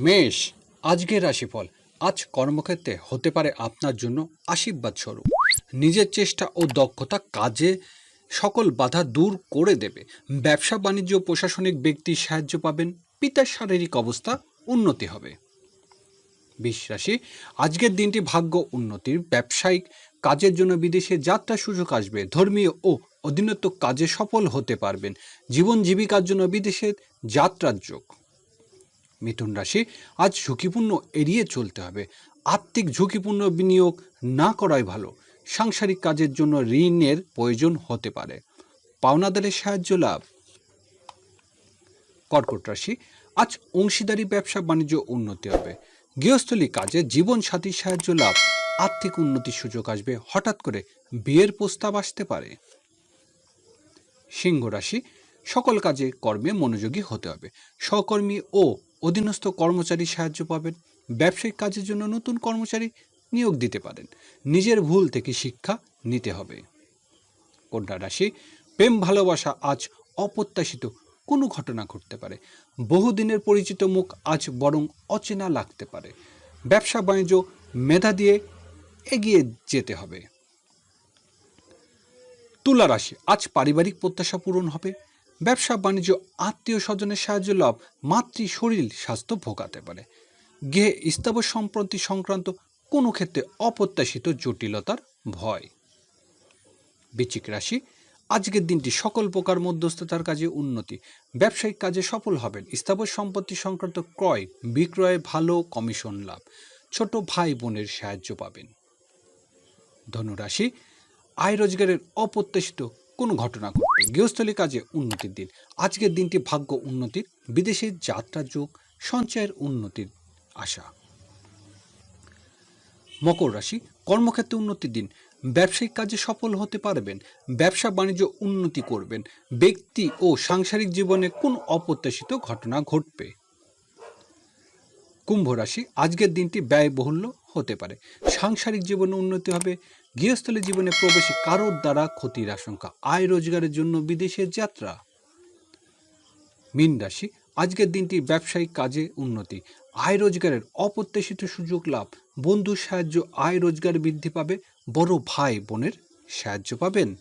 মেষ, আজকের রাশিফল। আজ কর্মক্ষেত্রে হতে পারে আপনার জন্য আশীর্বাদ স্বরূপ নিজের চেষ্টা ও দক্ষতা কাজে সকল বাধা দূর করে দেবে। ব্যবসা, বাণিজ্য প্রশাসনিক ব্যক্তির সাহায্য পাবেন। পিতার শারীরিক অবস্থা উন্নতি হবে। বিশ্বাসী আজকের দিনটি ভাগ্য উন্নতির। ব্যবসায়িক কাজের জন্য বিদেশে যাত্রার সুযোগ আসবে। ধর্মীয় ও অধীনত্ব কাজে সফল হতে পারবেন। জীবন জীবিকার জন্য বিদেশের যাত্রার যোগ। মিথুন রাশি, আজ ঝুঁকিপূর্ণ এড়িয়ে চলতে হবে। আর্থিক ঝুঁকিপূর্ণ বিনিয়োগ না করাই ভালো। সাংসারিক কাজের জন্য ঋণের প্রয়োজন হতে পারে। পাওনাদারের সাহায্য লাভ। কর্কট রাশি, আজ অংশীদারি ব্যবসা বাণিজ্য উন্নতি হবে। গৃহস্থলী কাজে জীবন সাথীর সাহায্য লাভ। আর্থিক উন্নতির সুযোগ আসবে, হঠাৎ করে বিয়ের প্রস্তাব আসতে পারে। সিংহ রাশি, সকল কাজে কর্মে মনোযোগী হতে হবে। সহকর্মী ও অধীনস্থ কর্মচারী সাহায্য পাবেন, ব্যবসায়িক কাজের জন্য নতুন কর্মচারী নিয়োগ দিতে পারেন। নিজের ভুল থেকে শিক্ষা নিতে হবে। কন্যা রাশি, প্রেম, ভালোবাসা আজ অপ্রত্যাশিত কোনো ঘটনা ঘটতে পারে। বহুদিনের পরিচিত মুখ আজ বরং অচেনা লাগতে পারে। ব্যবসা, বাণিজ্য, মেধা দিয়ে এগিয়ে যেতে হবে। তুলা রাশি, আজ পারিবারিক প্রত্যাশা পূরণ হবে। ব্যবসা বাণিজ্য, আত্মীয় স্বজনের সাহায্য লাভ, মাতৃ শরীর স্বাস্থ্য ভোগাতে পারে। গৃহে স্থাবর সম্পত্তি সংক্রান্ত কোনো ক্ষেত্রে অপ্রত্যাশিত জটিলতার ভয়। বৃশ্চিক রাশি, আজকের দিনটি সকল প্রকার মধ্যস্থতার কাজে উন্নতি। ব্যবসায়িক কাজে সফল হবেন। স্থাবর সম্পত্তি সংক্রান্ত ক্রয়, বিক্রয়ে ভালো কমিশন লাভ। ছোট ভাই বোনের সাহায্য পাবেন। ধনুরাশি, আয় রোজগারের অপ্রত্যাশিত কোনো ঘটনা গৃহস্থলী কাজে উন্নতির দিন। আজকের দিনটি ভাগ্য উন্নতির বিদেশে যাত্রা যোগ, সঞ্চয়ের উন্নতির আশা। মকর রাশি, কর্মক্ষেত্রে উন্নতির দিন। ব্যবসায়িক কাজে সফল হতে পারবেন, ব্যবসা বাণিজ্য উন্নতি করবেন। ব্যক্তি ও সাংসারিক জীবনে কোন অপ্রত্যাশিত ঘটনা ঘটবে? কুম্ভ রাশি, আজকের দিনটি ব্যয়বহুল্য হতে পারে। সাংসারিক জীবনে উন্নতি হবে, গৃহস্থলী জীবনে প্রবেশে কারোর দ্বারা ক্ষতির আশঙ্কা, আয় রোজগারের জন্য বিদেশের যাত্রা। মীন রাশি, আজকের দিনটি ব্যবসায়িক কাজে উন্নতি, আয় রোজগারের অপ্রত্যাশিত সুযোগ লাভ, বন্ধুর সাহায্য আয় রোজগার বৃদ্ধি পাবে, বড় ভাই বোনের সাহায্য পাবেন।